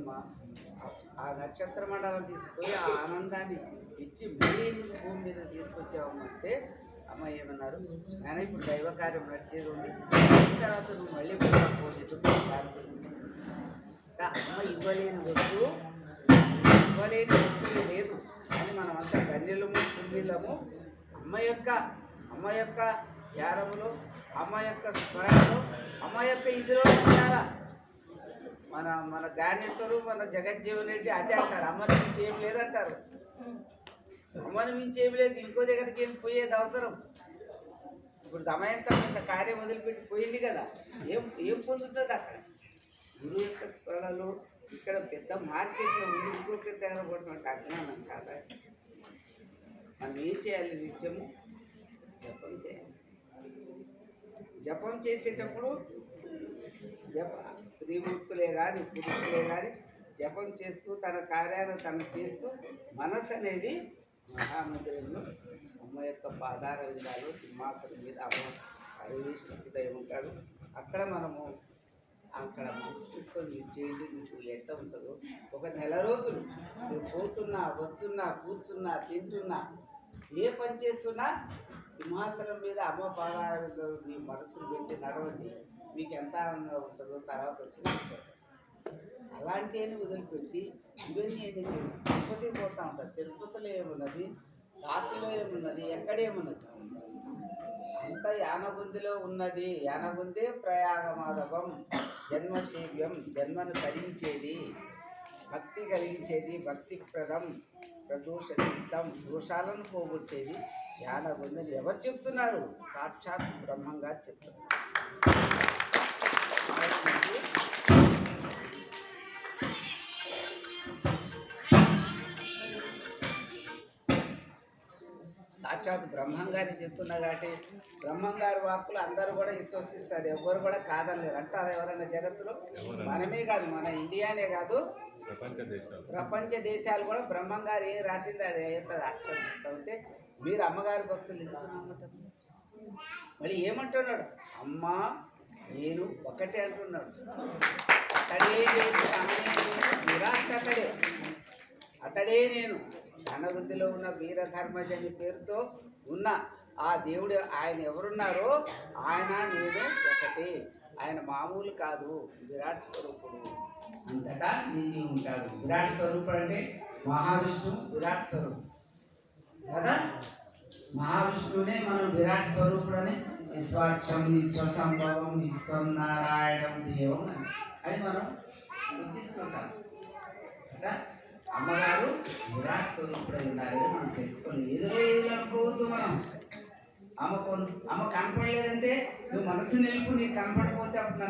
అమ్మా ఆ- నక్షత్ర మండలం తీసుకుపోయి ఆ ఆనందాన్ని ఇచ్చి మళ్ళీ భూమి మీద తీసుకొచ్చావమ్మంటే అమ్మ ఏమన్నారు? నేను ఇప్పుడు దైవ కార్యం నడిచేది ఉంది. తర్వాత నువ్వు మళ్ళీ పోలేదు అమ్మ ఇవ్వలేని వస్తువు ఇవ్వలేని వస్తువు లేదు. అని మనం అంతా ధన్యులము పుణ్యులము అమ్మ యొక్క అమ్మ యొక్క ధ్యానములో అమ్మ యొక్క స్మరణలో అమ్మ యొక్క ఇదిలో ఉండాలా? మన మన జ్ఞానేశ్వరు మన జగజ్జీవన్ రెడ్డి అదే అంటారు. అమ్మని మించి ఏం లేదంటారు. అమ్మని మించి ఏం లేదు. ఇంకో దగ్గరికి ఏం పోయేది అవసరం? ఇప్పుడు దమయంతం ఇంత కార్యం వదిలిపెట్టి పోయింది కదా. ఏం ఏం పొందుతుంది అక్కడ? గురువు యొక్క స్మరణలో ఇక్కడ పెద్ద మార్కెట్లో ఉంది ఇంకొక దగ్గర అజ్ఞానం కాదా? మనం ఏం చేయాలి నిత్యము? జపం చేయాలి. జపం చేసేటప్పుడు జప స్త్రీమూర్తులే కానీ పురుషులే కానీ జపం చేస్తూ తన కార్యాలను తను చేస్తూ మనసు అనేది మహామందిరంలో అమ్మ యొక్క పాదార విధాలు సింహాసనం మీద అమ్మ అరివిష్ఠుడై ఉంటాడు. అక్కడ మనము అక్కడ మనసు పెట్టుకొని మీరు చేయండి మీకు ఎంత ఉంటుందో ఒక నెల రోజులు మీరు పోతున్నా వస్తున్నా కూర్చున్నా తింటున్నా ఏ పని చేస్తున్నా సింహాసనం మీద అమ్మ పాదాల మీ మనసును పెట్టి నడవండి. మీకు ఎంత ఆనందంగా ఉంటుందో తర్వాత వచ్చి నాకు అలాంటి అని వదిలిపెట్టి ఇవన్నీ ఏం చేయండి తిరుపతికి పోతా ఉంటారు తిరుపతిలో ఏమున్నది? కాశీలో ఏమున్నది? ఎక్కడేమున్నది అంత యానబుందిలో ఉన్నది. యానబుందే ప్రయాగమాధవం. జన్మశీఘ్రం జన్మను కలిగించేది భక్తి కలిగించేది భక్తిప్రదం. ప్రదం ప్రదోషితం దోషాలను పోగొట్టేది యానబుందని ఎవరు చెప్తున్నారు? సాక్షాత్ బ్రహ్మంగా చెప్తున్నారు. సాక్షాత్ బ్రహ్మం గారి చెప్తున్నా కాబట్టి బ్రహ్మం గారి వాక్కులు అందరూ కూడా విశ్వసిస్తారు. ఎవ్వరు కూడా కాదనలేరు. అంటారు ఎవరైనా జగత్తులో? మనమే కాదు మన ఇండియానే కాదు ప్రపంచ దేశాలు. కూడా బ్రహ్మంగారు ఏం రాసింది అది అవుతుంది అక్షరం మీరు అమ్మగారి భక్తులు మళ్ళీ ఏమంటున్నాడు? అమ్మ నేను ఒకటే అంటున్నాడు. అతడే నేను అనే నేను, విరాట్ అతడే. నేను. ధనవృద్ధిలో ఉన్న వీరధర్మజని పేరుతో ఉన్న ఆ దేవుడు ఆయన ఎవరున్నారో ఆయన నేను ఒకటి. ఆయన మామూలు కాదు విరాట్ స్వరూపుడు. అంతటా నిండి ఉంటాడు. విరాట్ స్వరూపుడు అంటే మహావిష్ణువు విరాట్ స్వరూపుడు. కదా? మహావిష్ణువునే మనం విరాట్ స్వరూపుడని విశ్వాక్షం విశ్వసంభవం విశ్వం నారాయణం దేవం అని. అని మనం గుర్తిస్తుంటాం. కదా? అమ్మగారు విరాట్ స్వరూపుడు ఉండాలి మనం తెలుసుకొని ఎదురు ఎదురు అనుకోవద్దు మనం అమ్మ కొను అమ్మ కనపడలేదంటే నువ్వు మనసు నిలుపు నీకు కనపడకపోతే అప్పుడు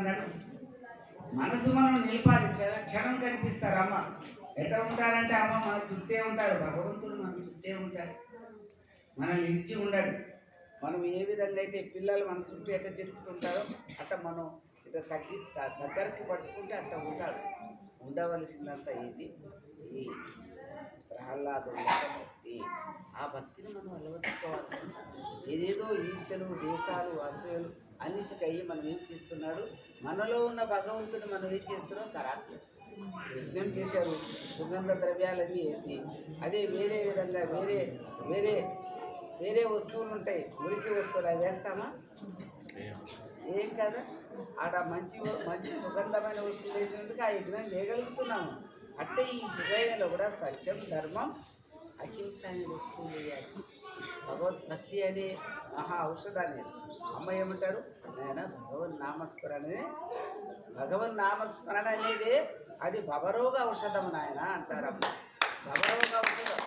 మనసు మనం నిలపాలి. క్షణం కనిపిస్తారు అమ్మ. ఎట్లా ఉంటారంటే అమ్మ మన చుట్టే ఉంటాడు. భగవంతుడు మన చుట్టే ఉంటారు మనం నిలిచి ఉండడు. మనం ఏ విధంగా అయితే పిల్లలు మన చుట్టూ ఎట్లా తిరుగుతుంటారో అట్లా మనం ఇట్లా తగ్గి దగ్గరికి పట్టుకుంటే అట్లా ఉండాలి ఉండవలసిందంతా ఇది. ఈ భక్తి ఆ భక్తిని మనం అలవర్చుకోవాలి. ఏదేదో ఈశలు దేశాలు అసూయలు అన్నిటికయ్యి మనం ఏం చేస్తున్నాడు? మనలో ఉన్న భగవంతుని మనం ఏం చేస్తున్నాం? ఖరాబ్ చేస్తున్నాం. యజ్ఞం చేశారు సుగంధ ద్రవ్యాలన్నీ వేసి అదే వేరే విధంగా వేరే వేరే వేరే వస్తువులు ఉంటాయి. మురికి వస్తువులు అవి వేస్తామా? ఏం కదా? ఆడ మంచి మంచి సుగంధమైన వస్తువులు వేసినందుకు ఆ యజ్ఞం చేయగలుగుతున్నాము. అంటే ఈ హృదయంలో కూడా సత్యం ధర్మం అహింస అనే వస్తుంది వేయాలి భగవద్భక్తి అనే మహా ఔషధాన్ని అమ్మ ఏమంటారు? నాయన భగవన్ నామస్మరణనే భగవన్ నామస్మరణ అనేది అది భవరోగ ఔషధం నాయన అంటారు అమ్మ. భవరోగ ఔషధం.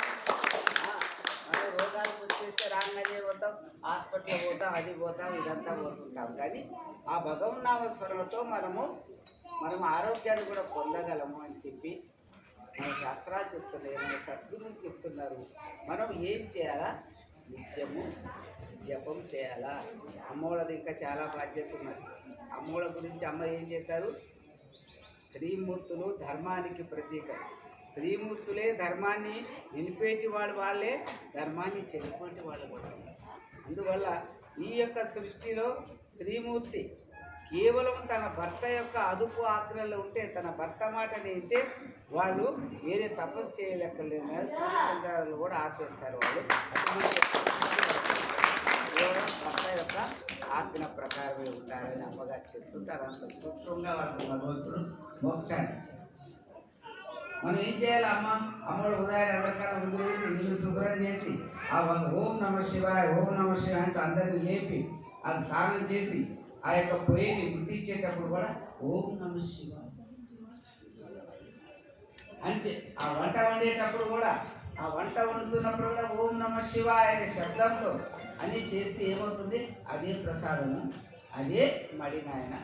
ఆ, మనం రోగాలకు వచ్చేస్తే రాగానే పోతాం హాస్పిటల్ పోతాం అది పోతాం ఇదంతా పోతుంటాం. కానీ ఆ భగవన్ నామస్మరణతో మనము మనం ఆరోగ్యాన్ని కూడా పొందగలము అని చెప్పి మన శాస్త్రాలు చెప్తున్నాయి మన సద్గురువులు చెప్తున్నారు. మనం ఏం చేయాలా? నిత్యము జపం చేయాలా? అమ్మోళ్ళది ఇంకా చాలా బాధ్యత ఉన్నది. అమ్మోళ్ళ గురించి అమ్మ ఏం చేస్తారు? స్త్రీమూర్తులు ధర్మానికి ప్రతీక. స్త్రీమూర్తులే ధర్మాన్ని నిలిపేటి వాళ్ళు వాళ్ళే ధర్మాన్ని చనిపోయే వాళ్ళు కూడా. అందువల్ల ఈ యొక్క సృష్టిలో స్త్రీమూర్తి కేవలం తన భర్త యొక్క అదుపు ఆజ్ఞలు ఉంటే తన భర్త మాటని వింటే వాళ్ళు వేరే తపస్సు చేయలేకలేదు సూర్యచంద్రాలు కూడా ఆపేస్తారు వాళ్ళు. కేవలం భర్త యొక్క ఆజ్ఞ ప్రకారమే ఉండాలని అమ్మగారు చెప్తుంటారు. అంత సూక్ష్మంగా వాళ్ళు భగవంతుడు మోక్షాన్ని మనం ఏం చేయాలి అమ్మ? అమ్మడు ఉదయం ఎవరికైనా ముందు వేసి నీళ్ళు శుభ్రం చేసి ఆ ఓం నమ శివాయ ఓం నమ శివాయ అంటూ అందరిని లేపి అది స్నానం చేసి ఆ యొక్క పొయ్యిని ముట్టించేటప్పుడు కూడా ఓం నమ శివ అంటే ఆ వంట వండేటప్పుడు కూడా ఆ వంట వండుతున్నప్పుడు కూడా ఓం నమ శివ అనే శబ్దంతో అన్ని చేస్తే ఏమవుతుంది? అదే ప్రసాదము అదే మడి నాయన